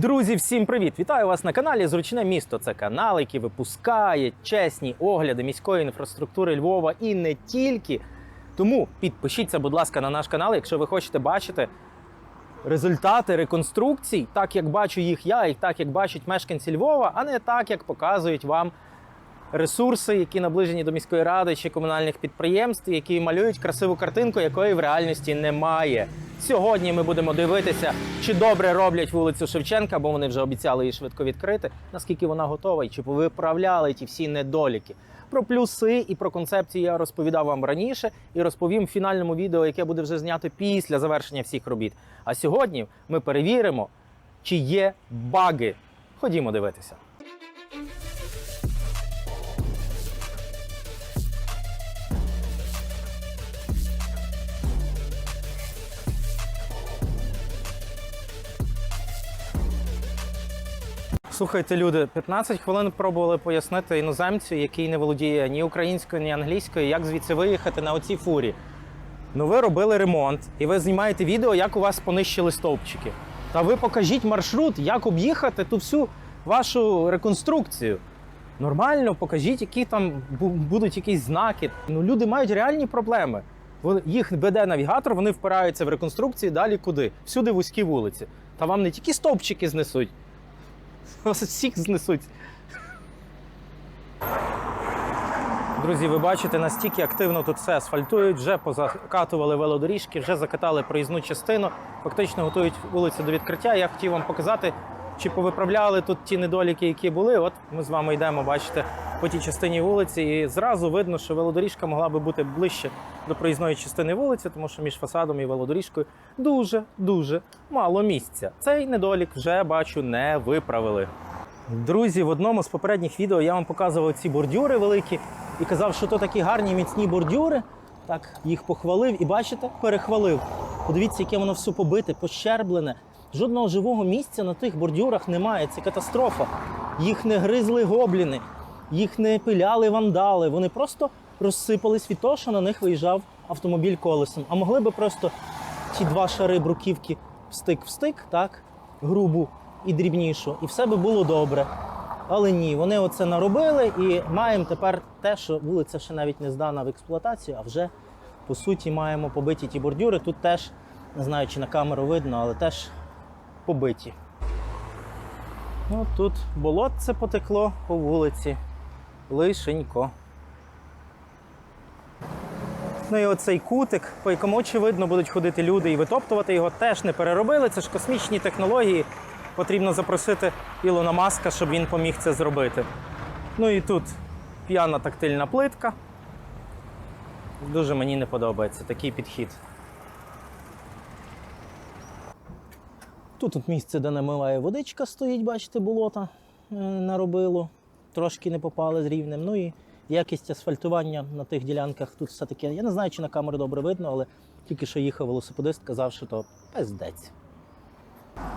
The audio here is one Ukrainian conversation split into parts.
Друзі, всім привіт! Вітаю вас на каналі Зручне місто. Це канал, який випускає чесні огляди міської інфраструктури Львова і не тільки. Тому підпишіться, будь ласка, на наш канал, якщо ви хочете бачити результати реконструкцій, так як бачу їх я, і так як бачать мешканці Львова, а не так, як показують вам ресурси, які наближені до міської ради чи комунальних підприємств, які малюють красиву картинку, якої в реальності немає. Сьогодні ми будемо дивитися, чи добре роблять вулицю Шевченка, бо вони вже обіцяли її швидко відкрити. Наскільки вона готова, і чи виправляли ті всі недоліки. Про плюси і про концепції я розповідав вам раніше і розповім в фінальному відео, яке буде вже знято після завершення всіх робіт. А сьогодні ми перевіримо, чи є баги. Ходімо дивитися. Слухайте, люди, 15 хвилин пробували пояснити іноземцю, який не володіє ні українською, ні англійською, як звідси виїхати на оцій фурі. Ну ви робили ремонт, і ви знімаєте відео, як у вас понищили стовпчики. Та ви покажіть маршрут, як об'їхати ту всю вашу реконструкцію. Нормально, покажіть, які там будуть якісь знаки. Ну, люди мають реальні проблеми. Їх веде навігатор, вони впираються в реконструкції, далі куди? Всюди вузькі вулиці. Та вам не тільки стовпчики знесуть, вас всіх знесуть. Друзі, ви бачите, настільки активно тут все асфальтують, вже позакатували велодоріжки, вже закатали проїзну частину, фактично готують вулицю до відкриття. Я хотів вам показати, чи повиправляли тут ті недоліки, які були. От ми з вами йдемо, бачите, по тій частині вулиці, і зразу видно, що велодоріжка могла би бути ближче до проїзної частини вулиці, тому що між фасадом і велодоріжкою дуже дуже мало місця. Цей недолік вже бачу не виправили. Друзі, в одному з попередніх відео я вам показував ці бордюри великі і казав, що то такі гарні міцні бордюри. Так, їх похвалив і бачите, перехвалив. Подивіться, яке воно все побите, пощерблене. Жодного живого місця на тих бордюрах немає. Це катастрофа. Їх не гризли гобліни, їх не пиляли вандали. Вони просто розсипались від того, що на них виїжджав автомобіль колесом. А могли би просто ті два шари бруківки встик в стик, так, грубу і дрібнішу, і все би було добре. Але ні, вони оце наробили і маємо тепер те, що вулиця ще навіть не здана в експлуатацію, а вже по суті маємо побиті ті бордюри. Тут теж, не знаю, чи на камеру видно, але теж побиті. Ну, тут болотце потекло по вулиці. Лишенько. Ну і оцей кутик, по якому очевидно будуть ходити люди і витоптувати його, теж не переробили. Це ж космічні технології. Потрібно запросити Ілона Маска, щоб він поміг це зробити. Ну і тут п'яна тактильна плитка. Дуже мені не подобається такий підхід. Тут от місце, де намиває водичка, стоїть, бачите, болота е, наробило. Трошки не попали з рівнем. Ну і якість асфальтування на тих ділянках тут все таке. Я не знаю, чи на камеру добре видно, але тільки що їхав велосипедист, казав, що то пиздець.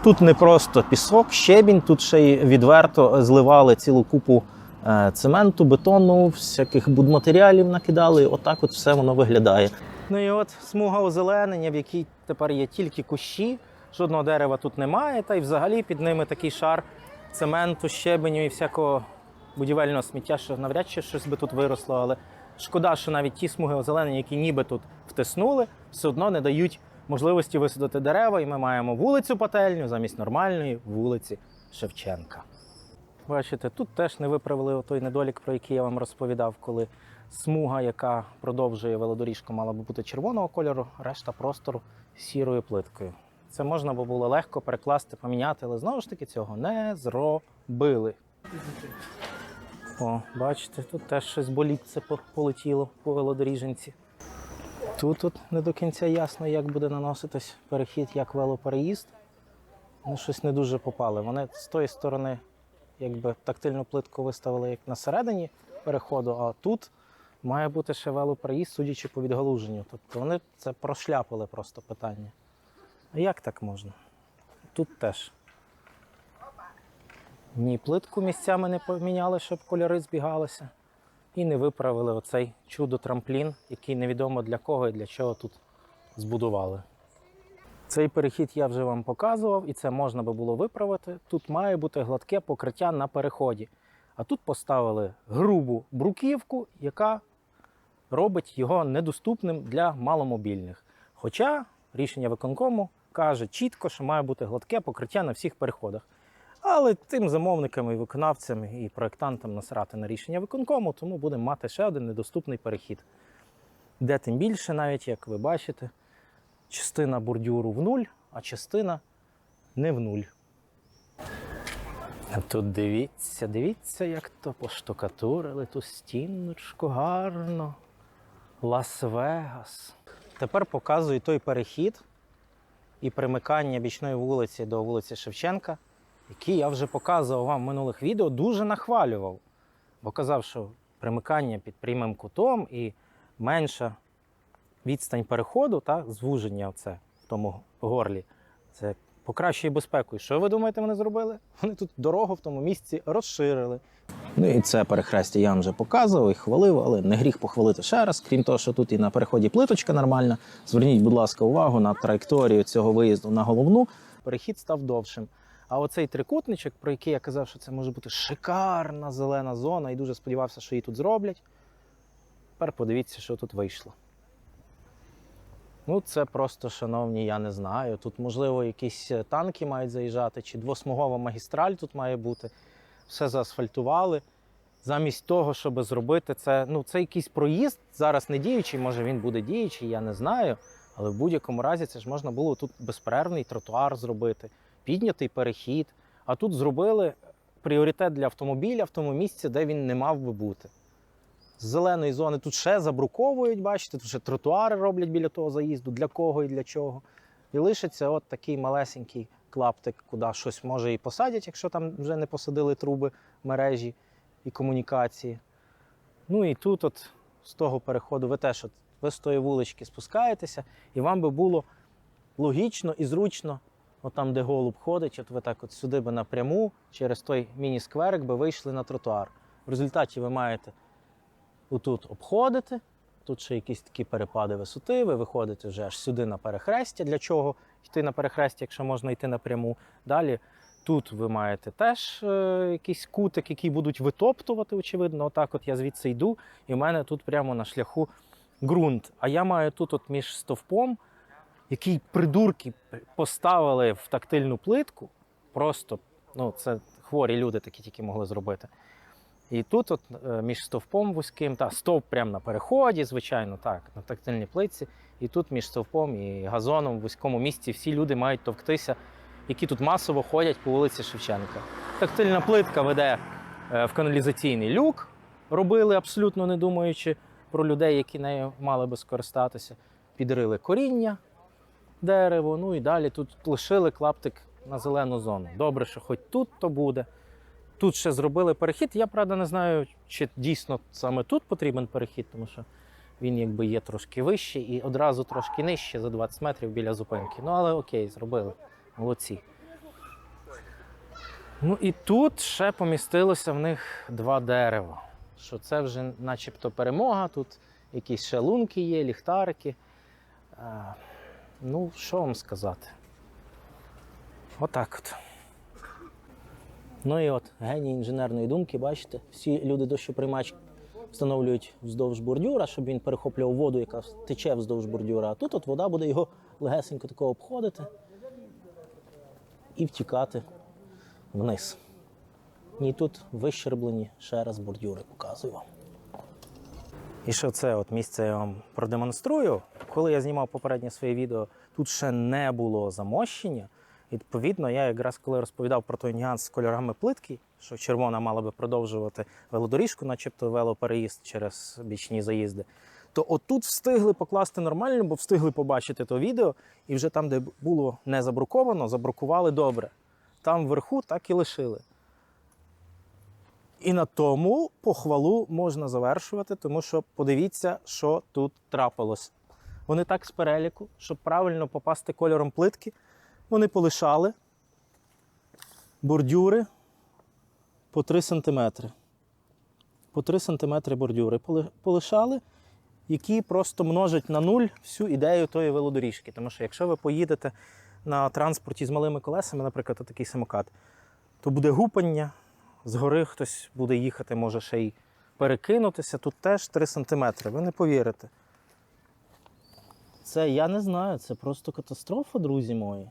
Тут не просто пісок, щебінь, тут ще й відверто зливали цілу купу е, цементу, бетону, всяких будматеріалів накидали. Отак от все воно виглядає. Ну і от смуга озеленення, в якій тепер є тільки кущі, жодного дерева тут немає, та й взагалі під ними такий шар цементу, щебеню і всякого будівельного сміття, що навряд чи щось би тут виросло, але шкода, що навіть ті смуги озеленення, які ніби тут втиснули, все одно не дають можливості висадити дерева, і ми маємо вулицю Пательню замість нормальної вулиці Шевченка. Бачите, тут теж не виправили той недолік, про який я вам розповідав, коли смуга, яка продовжує велодоріжку, мала би бути червоного кольору, решта простору сірою плиткою. Це можна би було легко перекласти, поміняти, але знову ж таки цього не зробили. О, бачите, тут теж щось болітце по- полетіло по велодоріженці. Тут от не до кінця ясно, як буде наноситись перехід, як велопереїзд. Ну, щось не дуже попали. Вони з тої сторони, якби тактильну плитку виставили як на середині переходу, а тут має бути ще велопереїзд, судячи по відгалуженню. Тобто вони це прошляпили просто питання. А як так можна? Тут теж. Ні, плитку місцями не поміняли, щоб кольори збігалися. І не виправили оцей чудо-трамплін, який невідомо для кого і для чого тут збудували. Цей перехід я вже вам показував, і це можна би було виправити. Тут має бути гладке покриття на переході. А тут поставили грубу бруківку, яка робить його недоступним для маломобільних. Хоча рішення виконкому каже чітко, що має бути гладке покриття на всіх переходах. Але тим замовникам і виконавцям і проєктантам насрати на рішення виконкому, тому будемо мати ще один недоступний перехід. Де тим більше, навіть як ви бачите, частина бордюру в нуль, а частина не в нуль. Тут дивіться, дивіться, як то поштукатурили ту стіночку гарно. Лас-Вегас. Тепер показую той перехід і примикання бічної вулиці до вулиці Шевченка, який я вже показував вам в минулих відео, дуже нахвалював. Бо казав, що примикання під прямим кутом і менша відстань переходу, та, звуження оце в тому горлі, це покращує безпеку. І що ви думаєте, вони зробили? Вони тут дорогу в тому місці розширили. Ну і це перехрестя я вам вже показував і хвалив, але не гріх похвалити ще раз. Крім того, що тут і на переході плиточка нормальна. Зверніть, будь ласка, увагу на траєкторію цього виїзду на головну. Перехід став довшим. А оцей трикутничок, про який я казав, що це може бути шикарна зелена зона, і дуже сподівався, що її тут зроблять. Тепер подивіться, що тут вийшло. Ну, це просто, шановні, я не знаю. Тут, можливо, якісь е, танки мають заїжджати, чи двосмугова магістраль тут має бути. Все заасфальтували. Замість того, щоб зробити це, ну, це якийсь проїзд, зараз не діючий, може він буде діючий, я не знаю. Але в будь-якому разі це ж можна було тут безперервний тротуар зробити, піднятий перехід. А тут зробили пріоритет для автомобіля в тому місці, де він не мав би бути. З зеленої зони тут ще забруковують, бачите, тут ще тротуари роблять біля того заїзду, для кого і для чого. І лишиться от такий малесенький клаптик, куди щось може і посадять, якщо там вже не посадили труби, мережі і комунікації. Ну і тут, от з того переходу, ви теж от, ви з тої вулички спускаєтеся, і вам би було логічно і зручно, от там, де голуб ходить, от ви так от сюди би напряму, через той міні-скверик би вийшли на тротуар. В результаті ви маєте отут обходити, тут ще якісь такі перепади висоти, ви виходите вже аж сюди на перехрестя. Для чого йти на перехрестя, якщо можна йти напряму? Далі тут ви маєте теж е, якийсь кутик, який будуть витоптувати, очевидно. Отак от я звідси йду, і в мене тут прямо на шляху ґрунт. А я маю тут, от між стовпом, який придурки поставили в тактильну плитку. Просто ну, це хворі люди такі тільки могли зробити. І тут, от е, між стовпом вузьким, та стовп прямо на переході, звичайно, так, на тактильній плитці. І тут між стовпом і газоном в вузькому місці всі люди мають товктися, які тут масово ходять по вулиці Шевченка. Тактильна плитка веде е, в каналізаційний люк, робили абсолютно не думаючи про людей, які нею мали би скористатися. Підрили коріння, дерево, ну і далі тут лишили клаптик на зелену зону. Добре, що хоч тут то буде. Тут ще зробили перехід. Я правда не знаю, чи дійсно саме тут потрібен перехід, тому що він якби є трошки вищий і одразу трошки нижче за 20 метрів біля зупинки. Ну але окей, зробили. Молодці. Ну і тут ще помістилося в них два дерева. Що це вже начебто перемога. Тут якісь ще лунки є, ліхтарики. Ну, що вам сказати? Отак от. Ну і от геній інженерної думки, бачите, всі люди дощоприймач встановлюють вздовж бордюра, щоб він перехоплював воду, яка тече вздовж бордюра. А тут от вода буде його легесенько такого обходити і втікати вниз. І тут вищерблені ще раз бордюри показую вам. І що це от місце я вам продемонструю. Коли я знімав попереднє своє відео, тут ще не було замощення. Відповідно, я якраз коли розповідав про той нюанс з кольорами плитки, що червона мала би продовжувати велодоріжку, начебто велопереїзд через бічні заїзди, то отут встигли покласти нормально, бо встигли побачити то відео, і вже там, де було не забруковано, забрукували добре. Там вверху так і лишили. І на тому похвалу можна завершувати, тому що подивіться, що тут трапилось. Вони так з переліку, щоб правильно попасти кольором плитки, вони полишали бордюри по 3 см. По 3 см бордюри полишали, які просто множать на нуль всю ідею тої велодоріжки. Тому що якщо ви поїдете на транспорті з малими колесами, наприклад, такий самокат, то буде гупання, згори хтось буде їхати, може ще й перекинутися. Тут теж 3 см. Ви не повірите. Це я не знаю, це просто катастрофа, друзі мої.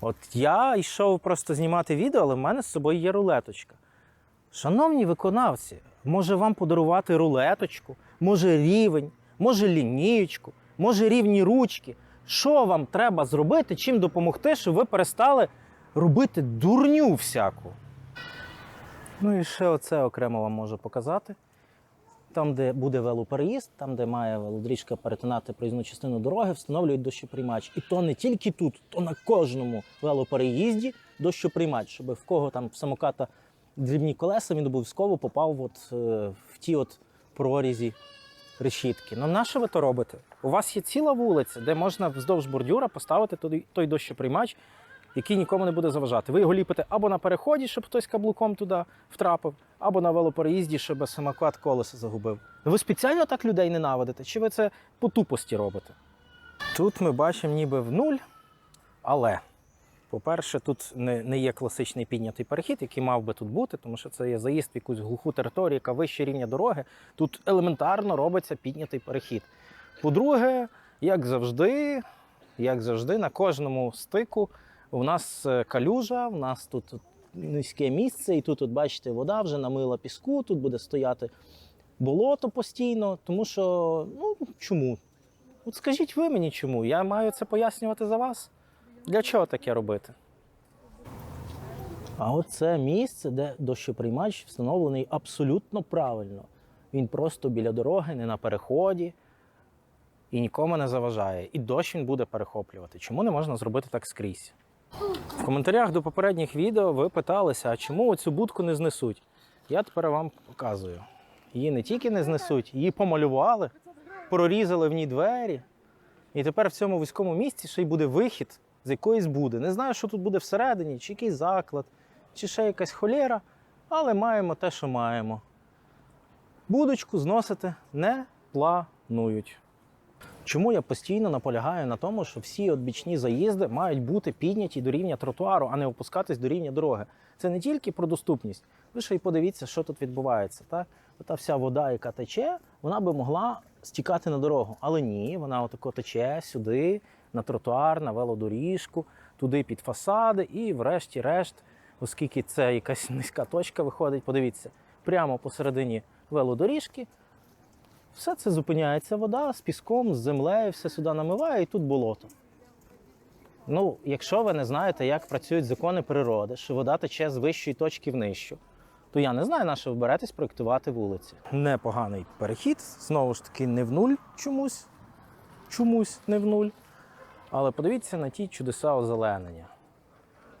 От я йшов просто знімати відео, але в мене з собою є рулеточка. Шановні виконавці, може вам подарувати рулеточку, може рівень, може лінієчку, може рівні ручки. Що вам треба зробити, чим допомогти, щоб ви перестали робити дурню всяку? Ну і ще оце окремо вам можу показати. Там, де буде велопереїзд, там, де має велодріжка перетинати проїзну частину дороги, встановлюють дощоприймач. І то не тільки тут, то на кожному велопереїзді дощоприймач, щоб в кого там в самоката дрібні колеса, він обов'язково попав от, е, в ті от прорізі решітки. Ну на що ви то робите? У вас є ціла вулиця, де можна вздовж бордюра поставити той, той дощоприймач, який нікому не буде заважати. Ви його ліпите або на переході, щоб хтось каблуком туди втрапив, або на велопереїзді, щоб самокат колеса загубив. Ви спеціально так людей ненавидите? Чи ви це по тупості робите? Тут ми бачимо ніби в нуль, але, по-перше, тут не, не є класичний піднятий перехід, який мав би тут бути, тому що це є заїзд в якусь глуху територію, яка вище рівня дороги. Тут елементарно робиться піднятий перехід. По-друге, як завжди, як завжди, на кожному стику у нас е, калюжа, у нас тут низьке місце, і тут, от, бачите, вода вже намила піску, тут буде стояти болото постійно, тому що, ну чому? От скажіть ви мені чому? Я маю це пояснювати за вас? Для чого таке робити? А оце місце, де дощоприймач встановлений абсолютно правильно. Він просто біля дороги, не на переході і нікому не заважає. І дощ він буде перехоплювати. Чому не можна зробити так скрізь? В коментарях до попередніх відео ви питалися, а чому оцю будку не знесуть? Я тепер вам показую. Її не тільки не знесуть, її помалювали, прорізали в ній двері. І тепер в цьому вузькому місці ще й буде вихід з якоїсь буде. Не знаю, що тут буде всередині, чи якийсь заклад, чи ще якась холєра, але маємо те, що маємо. Будочку зносити не планують. Чому я постійно наполягаю на тому, що всі отбічні заїзди мають бути підняті до рівня тротуару, а не опускатись до рівня дороги. Це не тільки про доступність. Ви ще й подивіться, що тут відбувається. Так? Ота вся вода, яка тече, вона би могла стікати на дорогу. Але ні, вона отако тече сюди, на тротуар, на велодоріжку, туди під фасади, і врешті-решт, оскільки це якась низька точка виходить, подивіться, прямо посередині велодоріжки. Все це зупиняється вода з піском, з землею, все сюди намиває, і тут болото. Ну, якщо ви не знаєте, як працюють закони природи, що вода тече з вищої точки в нижчу, то я не знаю, на що ви беретесь проєктувати вулиці. Непоганий перехід, знову ж таки, не в нуль чомусь, чомусь не в нуль. Але подивіться на ті чудеса озеленення.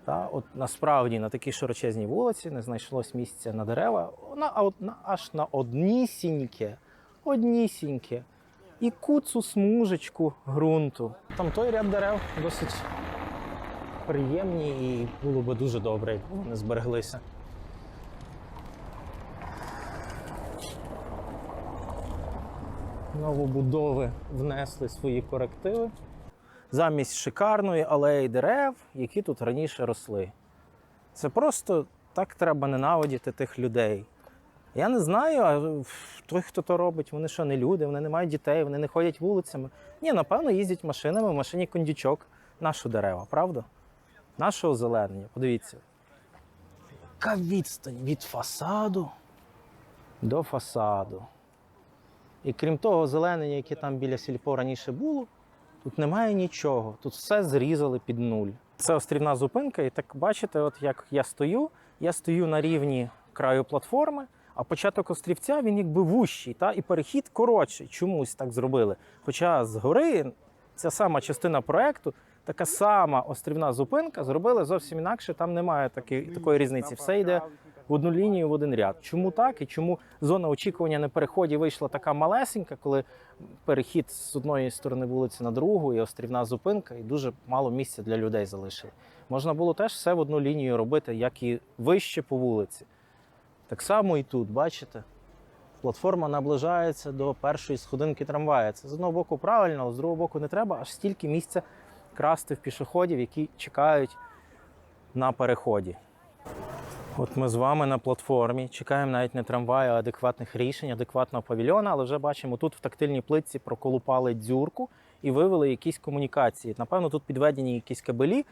Та, от насправді на такій широчезній вулиці не знайшлось місця на дерева, а от, аж на однісіньке, однісіньке. І куцу смужечку ґрунту. Там той ряд дерев досить приємні і було би дуже добре, якби вони збереглися. Новобудови внесли свої корективи замість шикарної алеї дерев, які тут раніше росли. Це просто так треба ненавидіти тих людей. Я не знаю, а той, хто то робить, вони що не люди, вони не мають дітей, вони не ходять вулицями. Ні, напевно, їздять машинами, в машині кондючок. Нашу дерева, правда? Нашого озеленення. Подивіться. Яка відстань від фасаду до фасаду. І крім того, озеленення, яке там біля сільпо раніше було, тут немає нічого. Тут все зрізали під нуль. Це острівна зупинка, і так бачите, от як я стою, я стою на рівні краю платформи, а початок острівця він якби вущий, та? і перехід коротший. Чомусь так зробили. Хоча згори ця сама частина проекту, така сама острівна зупинка, зробили зовсім інакше. Там немає таки, такої різниці. Все йде в одну лінію, в один ряд. Чому так? І чому зона очікування на переході вийшла така малесенька, коли перехід з одної сторони вулиці на другу, і острівна зупинка, і дуже мало місця для людей залишили. Можна було теж все в одну лінію робити, як і вище по вулиці. Так само і тут, бачите? Платформа наближається до першої сходинки трамвая. Це з одного боку правильно, а з другого боку не треба аж стільки місця красти в пішоходів, які чекають на переході. От ми з вами на платформі чекаємо навіть не трамваю, а адекватних рішень, адекватного павільйона, але вже бачимо, тут в тактильній плитці проколупали дзюрку і вивели якісь комунікації. Напевно, тут підведені якісь кабелі.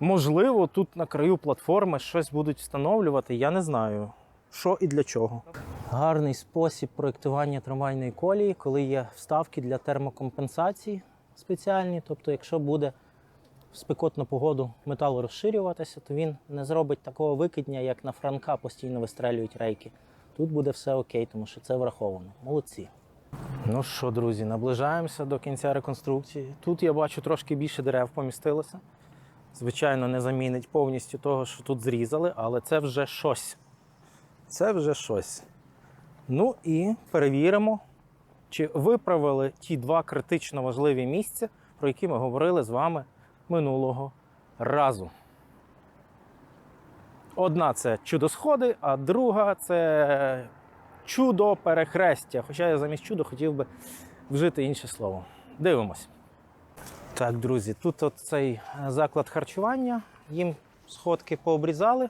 Можливо, тут на краю платформи щось будуть встановлювати. Я не знаю, що і для чого. Гарний спосіб проєктування трамвайної колії, коли є вставки для термокомпенсації спеціальні. Тобто, якщо буде в спекотну погоду метал розширюватися, то він не зробить такого викидня, як на Франка постійно вистрелюють рейки. Тут буде все окей, тому що це враховано. Молодці. Ну що, друзі, наближаємося до кінця реконструкції. Тут я бачу трошки більше дерев помістилося. Звичайно, не замінить повністю того, що тут зрізали, але це вже щось. Це вже щось. Ну і перевіримо, чи виправили ті два критично важливі місця, про які ми говорили з вами минулого разу. Одна це чудосходи, а друга це чудо перехрестя. Хоча я замість чудо хотів би вжити інше слово. Дивимось. Так, друзі, тут от цей е, заклад харчування. Їм сходки пообрізали.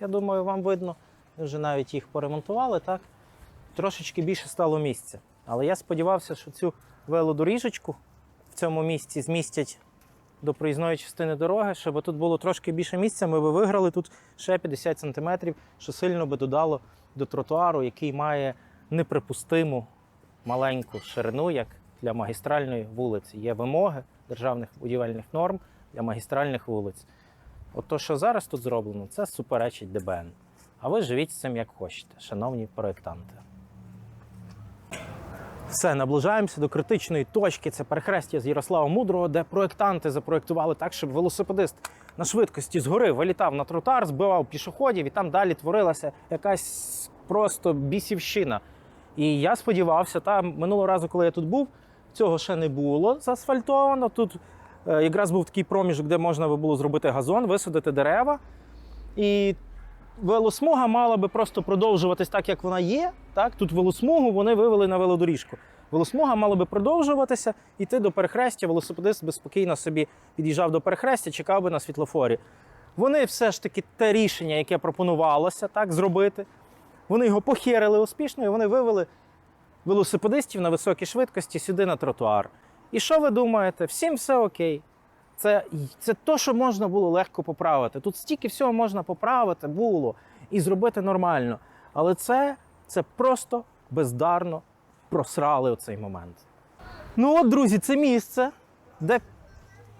Я думаю, вам видно. Вже навіть їх поремонтували, так? Трошечки більше стало місця. Але я сподівався, що цю велодоріжечку в цьому місці змістять до проїзної частини дороги, щоб тут було трошки більше місця, ми би виграли тут ще 50 сантиметрів, що сильно би додало до тротуару, який має неприпустиму маленьку ширину, як для магістральної вулиці. Є вимоги державних будівельних норм для магістральних вулиць. От то, що зараз тут зроблено, це суперечить ДБН. А ви живіть з цим як хочете, шановні проєктанти. Все, наближаємося до критичної точки. Це перехрестя з Ярослава Мудрого, де проєктанти запроєктували так, щоб велосипедист на швидкості згори вилітав на тротуар, збивав пішоходів, і там далі творилася якась просто бісівщина. І я сподівався, та минулого разу, коли я тут був, цього ще не було заасфальтовано. Тут е, якраз був такий проміжок, де можна було зробити газон, висадити дерева. І велосмуга мала би просто продовжуватись так, як вона є. Так? Тут велосмугу вони вивели на велодоріжку. Велосмуга мала би продовжуватися, йти до перехрестя. Велосипедист би спокійно собі під'їжджав до перехрестя, чекав би на світлофорі. Вони все ж таки те рішення, яке пропонувалося так, зробити, вони його похерили успішно і вони вивели велосипедистів на високій швидкості сюди на тротуар. І що ви думаєте? Всім все окей. Це, це то, що можна було легко поправити. Тут стільки всього можна поправити було і зробити нормально. Але це, це просто бездарно просрали оцей момент. Ну от, друзі, це місце, де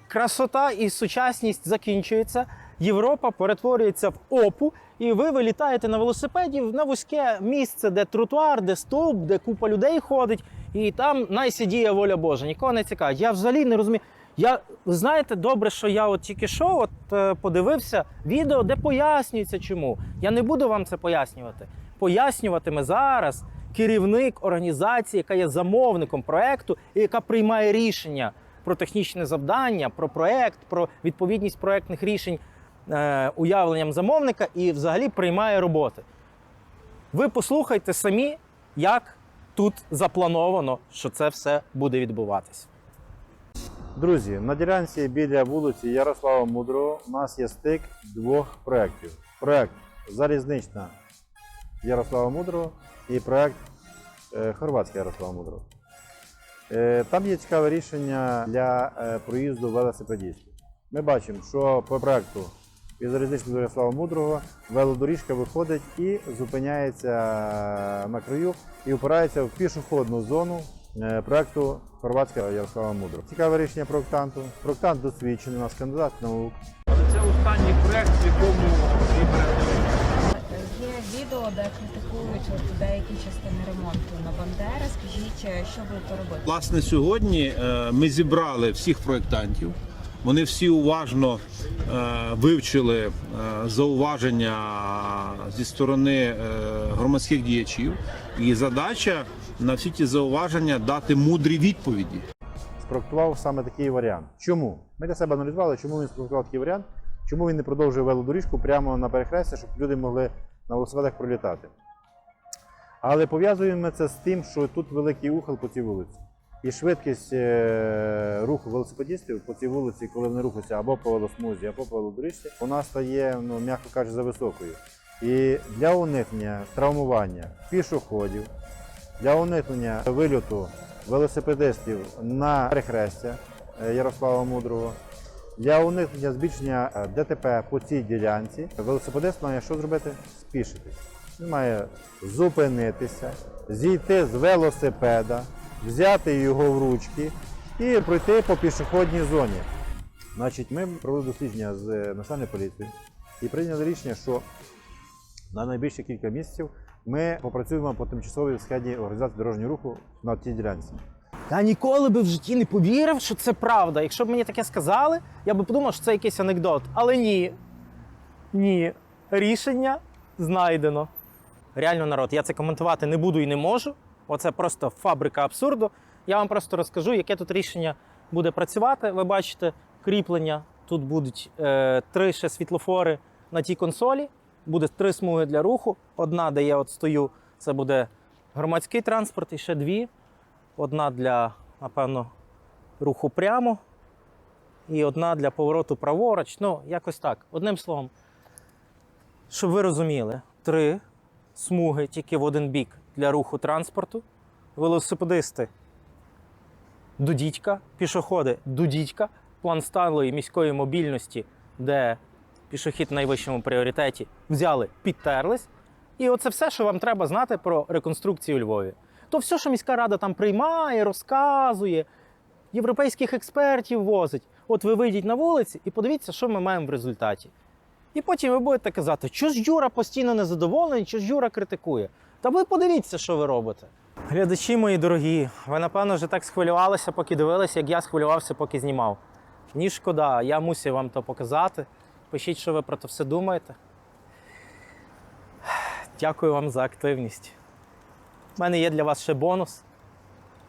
красота і сучасність закінчується. Європа перетворюється в опу, і ви вилітаєте на велосипеді на вузьке місце, де тротуар, де стовп, де купа людей ходить, і там найсидіє воля Божа. Нікого не цікавить. Я взагалі не розумію. Я ви знаєте, добре, що я от тільки що от е, подивився відео, де пояснюється, чому. Я не буду вам це пояснювати. Пояснюватиме зараз керівник організації, яка є замовником проекту і яка приймає рішення про технічне завдання, про проект, про відповідність проектних рішень е, уявленням замовника і взагалі приймає роботи. Ви послухайте самі, як тут заплановано, що це все буде відбуватися. Друзі, на ділянці біля вулиці Ярослава Мудрого у нас є стик двох проєктів. Проєкт Залізнична Ярослава Мудрого і проєкт е, Хорватська Ярослава Мудрого. Е, Там є цікаве рішення для е, проїзду велосипедістів. Ми бачимо, що по проєкту від залізничного до Ярослава Мудрого велодоріжка виходить і зупиняється на краю і опирається в пішохідну зону е, проєкту Хорватська Ярослава Мудрого. Цікаве рішення проєктанту. Проєктант досвідчений, у нас кандидат наук. Це останній проект, в якому Є відео, де критикують деякі частини ремонту на Бандери. Скажіть, е, що будете робити? Власне, сьогодні е, ми зібрали всіх проєктантів. Вони всі уважно вивчили зауваження зі сторони громадських діячів. І задача на всі ті зауваження дати мудрі відповіді. спроектував саме такий варіант. Чому? Ми для себе аналізували, чому він спроектував такий варіант, чому він не продовжує велодоріжку прямо на перехрестя, щоб люди могли на велосипедах пролітати. Але пов'язуємо це з тим, що тут великий ухил по цій вулиці. І швидкість е, руху велосипедистів по цій вулиці, коли вони рухаються або по велосмузі, або по велодоріжці, вона стає, ну, м'яко кажучи, за високою. І для уникнення травмування пішоходів, для уникнення вильоту велосипедистів на перехрестя е, Ярослава Мудрого, для уникнення збільшення е, ДТП по цій ділянці, велосипедист має що зробити? Спішитись. Він має зупинитися, зійти з велосипеда, взяти його в ручки і пройти по пішохідній зоні. Значить, ми провели дослідження з е, національною поліцією і прийняли рішення, що на найближчі кілька місяців ми попрацюємо по тимчасовій схеді організації дорожнього руху на тій ділянці. Я ніколи би в житті не повірив, що це правда. Якщо б мені таке сказали, я би подумав, що це якийсь анекдот. Але ні. Ні. Рішення знайдено. Реально, народ, я це коментувати не буду і не можу. Оце просто фабрика абсурду. Я вам просто розкажу, яке тут рішення буде працювати. Ви бачите кріплення. Тут будуть е, три ще світлофори на тій консолі. Буде три смуги для руху. Одна, де я от стою, це буде громадський транспорт, і ще дві. Одна для, напевно, руху прямо, і одна для повороту праворуч. Ну, якось так. Одним словом, щоб ви розуміли, три смуги тільки в один бік для руху транспорту, велосипедисти до дідька, пішоходи до дідька, план сталої міської мобільності, де пішохід в найвищому пріоритеті взяли, підтерлись. І оце все, що вам треба знати про реконструкцію у Львові. То все, що міська рада там приймає, розказує, європейських експертів возить. От ви вийдіть на вулиці і подивіться, що ми маємо в результаті. І потім ви будете казати, що ж Юра постійно незадоволений, що ж Юра критикує. Та ви подивіться, що ви робите. Глядачі мої дорогі, ви напевно вже так схвилювалися, поки дивилися, як я схвилювався, поки знімав. Ні, шкода, я мусив вам то показати. Пишіть, що ви про це все думаєте. Дякую вам за активність. У мене є для вас ще бонус.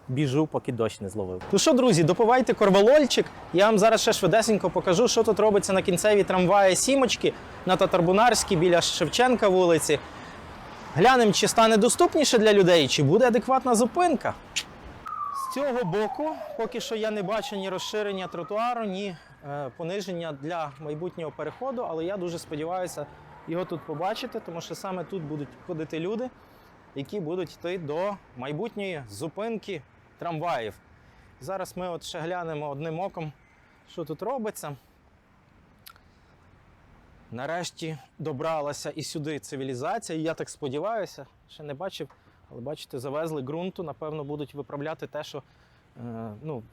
Біжу, поки дощ не зловив. Ну що, друзі, допивайте корвалольчик. Я вам зараз ще швидесенько покажу, що тут робиться на кінцевій трамваї сімочки на Татарбунарській біля Шевченка вулиці. Глянемо, чи стане доступніше для людей, чи буде адекватна зупинка. З цього боку, поки що я не бачу ні розширення тротуару, ні пониження для майбутнього переходу, але я дуже сподіваюся його тут побачити, тому що саме тут будуть ходити люди, які будуть йти до майбутньої зупинки трамваїв. Зараз ми от ще глянемо одним оком, що тут робиться. Нарешті добралася і сюди цивілізація. І я так сподіваюся, ще не бачив, але бачите, завезли ґрунту. Напевно, будуть виправляти те, що е, ну,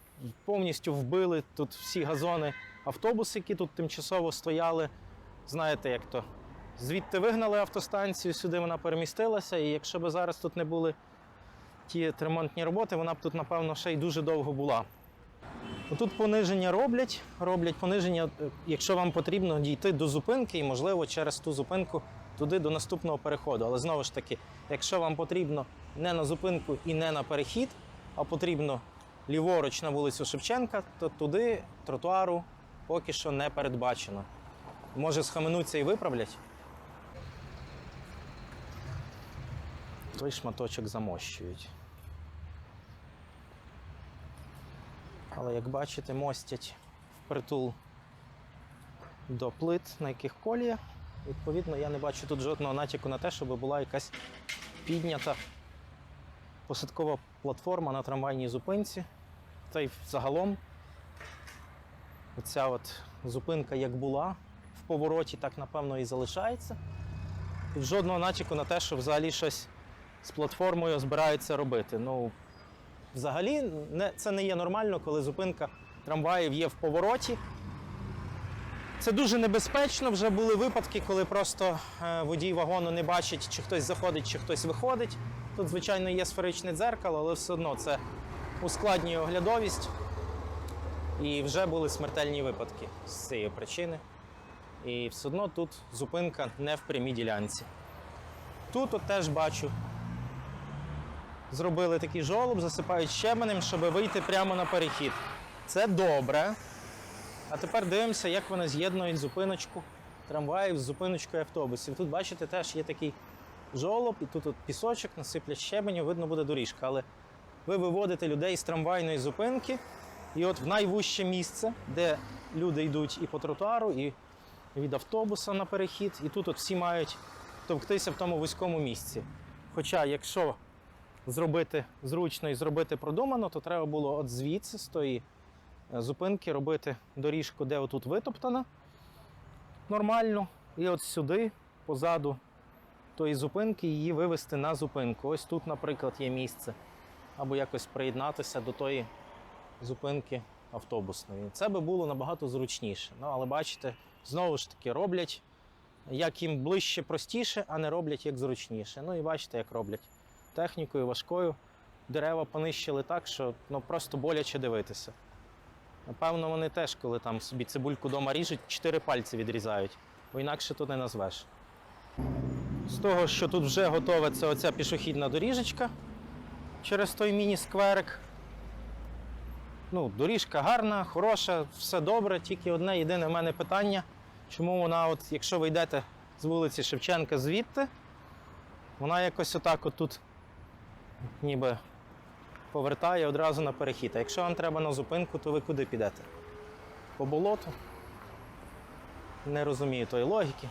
повністю вбили тут всі газони автобуси, які тут тимчасово стояли. Знаєте, як то звідти вигнали автостанцію, сюди вона перемістилася. І якщо б зараз тут не були ті ремонтні роботи, вона б тут, напевно, ще й дуже довго була. Тут пониження роблять, роблять пониження, е, якщо вам потрібно дійти до зупинки і, можливо, через ту зупинку туди до наступного переходу. Але знову ж таки, якщо вам потрібно не на зупинку і не на перехід, а потрібно ліворуч на вулицю Шевченка, то туди тротуару поки що не передбачено. Може, схаменуться і виправлять. Той шматочок замощують. Але як бачите, мостять впритул до плит, на яких колія. Відповідно, я не бачу тут жодного натяку на те, щоб була якась піднята посадкова платформа на трамвайній зупинці. Та й загалом оця от зупинка як була в повороті, так напевно і залишається. І жодного натяку на те, що взагалі щось з платформою збираються робити. Ну, Взагалі, не, це не є нормально, коли зупинка трамваїв є в повороті. Це дуже небезпечно. Вже були випадки, коли просто е, водій вагону не бачить, чи хтось заходить, чи хтось виходить. Тут, звичайно, є сферичне дзеркало, але все одно це ускладнює оглядовість. І вже були смертельні випадки з цієї причини. І все одно тут зупинка не в прямій ділянці. Тут от теж бачу зробили такий жолоб, засипають щебенем, щоб вийти прямо на перехід. Це добре. А тепер дивимося, як вони з'єднують зупиночку трамваїв з зупиночкою автобусів. Тут, бачите, теж є такий жолоб, і тут от пісочок, насиплять щебеню, видно буде доріжка. Але ви виводите людей з трамвайної зупинки, і от в найвужче місце, де люди йдуть і по тротуару, і від автобуса на перехід, і тут от всі мають товктися в тому вузькому місці. Хоча, якщо зробити зручно і зробити продумано, то треба було от звідси, з тої е, зупинки, робити доріжку, де отут витоптана нормально, і от сюди, позаду тої зупинки, її вивести на зупинку. Ось тут, наприклад, є місце. Або якось приєднатися до тої зупинки автобусної. Це би було набагато зручніше. Ну, але бачите, знову ж таки роблять як їм ближче, простіше, а не роблять як зручніше. Ну і бачите, як роблять. Технікою важкою. Дерева понищили так, що ну, просто боляче дивитися. Напевно, вони теж, коли там собі цибульку вдома ріжуть, чотири пальці відрізають, бо інакше тут не назвеш. З того, що тут вже готове, це оця пішохідна доріжечка через той міні-скверик. Ну, доріжка гарна, хороша, все добре, тільки одне єдине в мене питання, чому вона, от, якщо ви йдете з вулиці Шевченка звідти, вона якось отак от тут ніби повертає одразу на перехід. А якщо вам треба на зупинку, то ви куди підете? По болоту? Не розумію тої логіки.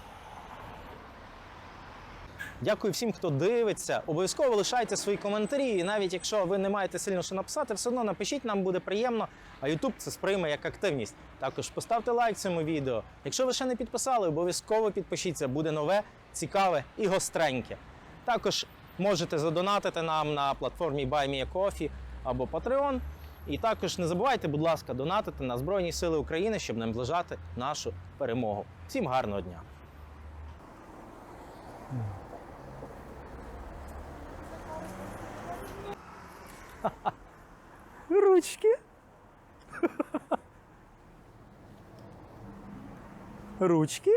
Дякую всім, хто дивиться. Обов'язково лишайте свої коментарі. І навіть якщо ви не маєте сильно що написати, все одно напишіть, нам буде приємно. А YouTube це сприйме як активність. Також поставте лайк цьому відео. Якщо ви ще не підписали, обов'язково підпишіться. Буде нове, цікаве і гостреньке. Також можете задонатити нам на платформі BuyMeACoffee або Patreon. І також не забувайте, будь ласка, донатити на Збройні Сили України, щоб наближати нашу перемогу. Всім гарного дня! Ручки. Ручки.